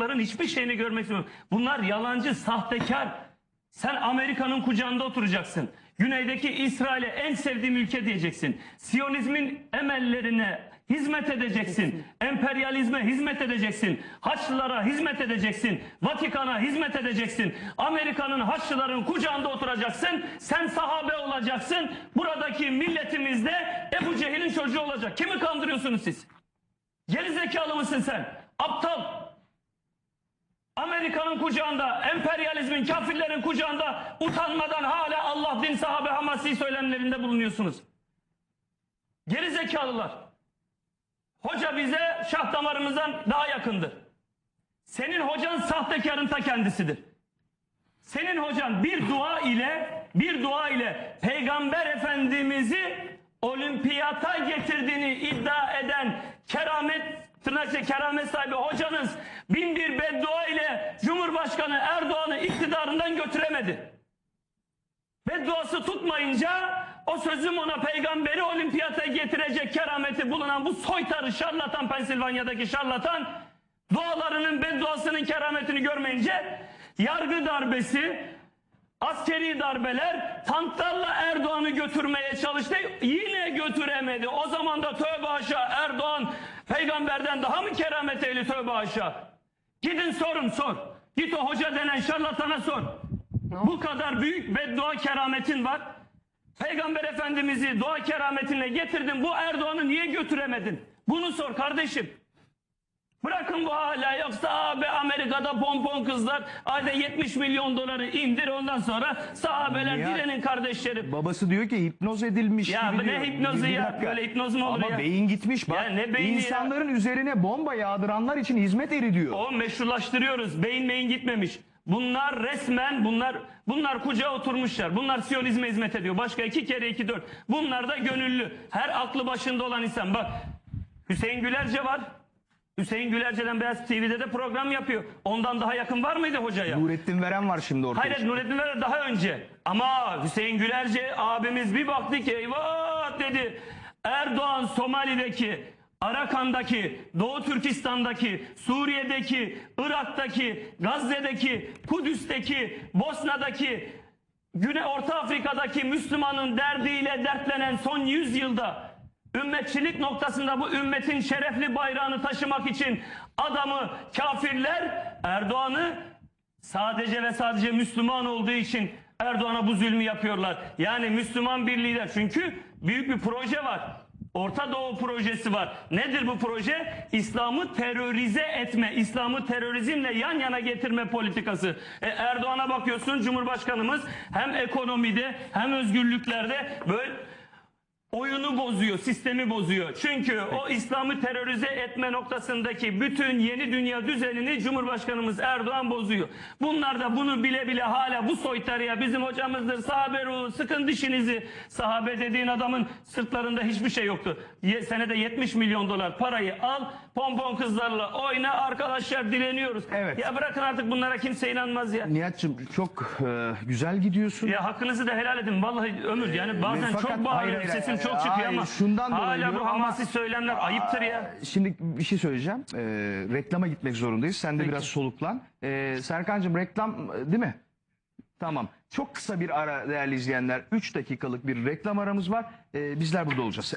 Ların hiçbir şeyini görmek istemiyorum. Bunlar yalancı, sahtekar. Sen Amerika'nın kucağında oturacaksın. Güneydeki İsrail'e en sevdiğim ülke diyeceksin. Siyonizmin emellerine hizmet edeceksin. Emperyalizme hizmet edeceksin. Haçlılara hizmet edeceksin. Vatikan'a hizmet edeceksin. Amerika'nın Haçlıların kucağında oturacaksın. Sen sahabe olacaksın. Buradaki milletimiz de Ebu Cehil'in çocuğu olacak. Kimi kandırıyorsunuz siz? Geri zekalı mısın sen? Aptal. Amerika'nın kucağında, emperyalizmin, kafirlerin kucağında utanmadan hala Allah, din, sahabe, hamasi söylemlerinde bulunuyorsunuz. Geri zekalılar. Hoca bize şah damarımızdan daha yakındır. Senin hocan sahtekarın ta kendisidir. Senin hocan bir dua ile bir dua ile Peygamber Efendimiz'i olimpiyata getirdiğini iddia eden keramet tırnakçı keramet sahibi hocanız bin bir beddua ile Cumhurbaşkanı Erdoğan'ı iktidarından götüremedi. Bedduası tutmayınca o sözüm ona peygamberi olimpiyata getirecek kerameti bulunan bu soytarı şarlatan Pensilvanya'daki şarlatan dualarının bedduasının kerametini görmeyince yargı darbesi askeri darbeler tanklarla Erdoğan'ı götürmeye çalıştı. Yine götüremedi. O zaman da tövbe aşağı Erdoğan peygamberden daha mı keramet ehli tövbe aşağı? Gidin sorun sor. Git o hoca denen şarlatana sor. Bu kadar büyük beddua kerametin var. Peygamber Efendimiz'i dua kerametinle getirdin. Bu Erdoğan'ı niye götüremedin? Bunu sor kardeşim. Bırakın bu hala yoksa abi Amerika'da pompon kızlar ayda 70 milyon doları indir ondan sonra sahabeler Nihat, direnin kardeşlerim. Babası diyor ki hipnoz edilmiş Ya gibi ne diyor. hipnozu ya? dakika. Böyle hipnoz mu olur Ama ya? beyin gitmiş bak. Ya ne beyni ya? İnsanların üzerine bomba yağdıranlar için hizmet eri diyor. O meşrulaştırıyoruz. Beyin beyin gitmemiş. Bunlar resmen bunlar bunlar kucağa oturmuşlar. Bunlar Siyonizme hizmet ediyor. Başka iki kere iki dört. Bunlar da gönüllü. Her aklı başında olan insan. Bak Hüseyin Gülerce var. Hüseyin Gülerce'den Beyaz TV'de de program yapıyor. Ondan daha yakın var mıydı hocaya? Nurettin Veren var şimdi ortaya. Hayır Nurettin Verer daha önce. Ama Hüseyin Gülerce abimiz bir baktı ki eyvah dedi. Erdoğan Somali'deki, Arakan'daki, Doğu Türkistan'daki, Suriye'deki, Irak'taki, Gazze'deki, Kudüs'teki, Bosna'daki, Güney Orta Afrika'daki Müslümanın derdiyle dertlenen son 100 yılda ümmetçilik noktasında bu ümmetin şerefli bayrağını taşımak için adamı kafirler Erdoğan'ı sadece ve sadece Müslüman olduğu için Erdoğan'a bu zulmü yapıyorlar. Yani Müslüman bir lider. Çünkü büyük bir proje var. Orta Doğu projesi var. Nedir bu proje? İslam'ı terörize etme, İslam'ı terörizmle yan yana getirme politikası. E, Erdoğan'a bakıyorsun Cumhurbaşkanımız hem ekonomide hem özgürlüklerde böyle oyunu bozuyor, sistemi bozuyor. Çünkü o İslam'ı terörize etme noktasındaki bütün yeni dünya düzenini Cumhurbaşkanımız Erdoğan bozuyor. Bunlar da bunu bile bile hala bu soytarıya bizim hocamızdır sahabe ruhu sıkın dişinizi. Sahabe dediğin adamın sırtlarında hiçbir şey yoktu. Ye, senede 70 milyon dolar parayı al pompon kızlarla oyna arkadaşlar dileniyoruz. Evet. Ya bırakın artık bunlara kimse inanmaz ya. Nihat'cığım çok e, güzel gidiyorsun. Ya hakkınızı da helal edin. Vallahi ömür yani bazen Fakat- çok bağırıyorum. hayır, Sesim hayır, çok çıkıyor ama şundan dolayı hala diyorum bu ama- hamasi söylemler ayıptır ya. Şimdi bir şey söyleyeceğim. E, reklama gitmek zorundayız. Sen de Peki. biraz soluklan. E, Serkan'cığım reklam e, değil mi? Tamam. Çok kısa bir ara değerli izleyenler. 3 dakikalık bir reklam aramız var. E, bizler burada olacağız.